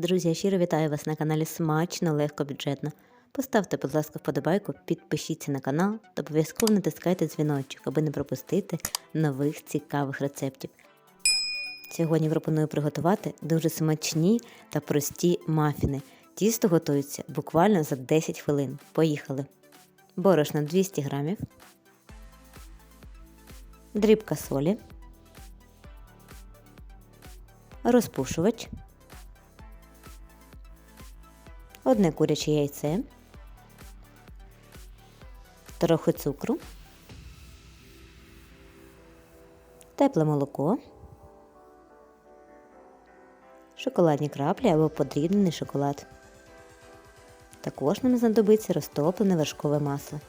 Друзі, я щиро вітаю вас на каналі Смачно, легко, бюджетно. Поставте, будь ласка, вподобайку, підпишіться на канал та обов'язково натискайте дзвіночок, аби не пропустити нових цікавих рецептів. Сьогодні пропоную приготувати дуже смачні та прості мафіни. Тісто готується буквально за 10 хвилин. Поїхали. Борошно 200 грамів, дрібка солі, розпушувач, одне куряче яйце, трохи цукру, тепле молоко, шоколадні краплі або подрібнений шоколад. Також нам знадобиться розтоплене вершкове масло.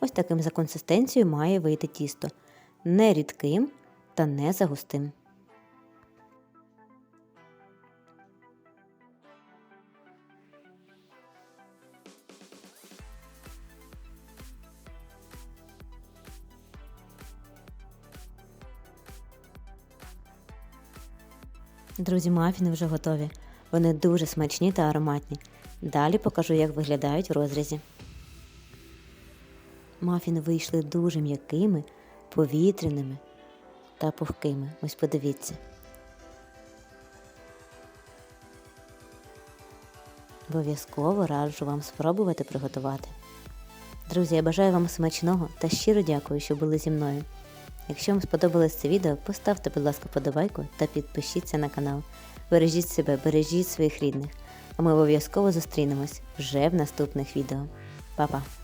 Ось таким за консистенцією має вийти тісто. Не рідким та не загустим. Друзі, мафіни вже готові. Вони дуже смачні та ароматні. Далі покажу, як виглядають в розрізі. Мафіни вийшли дуже м'якими, повітряними та пухкими. Ось подивіться. Обов'язково раджу вам спробувати приготувати. Друзі, я бажаю вам смачного та щиро дякую, що були зі мною. Якщо вам сподобалось це відео, поставте, будь ласка, подобайку та підпишіться на канал. Бережіть себе, бережіть своїх рідних, а ми обов'язково зустрінемось вже в наступних відео. Па-па!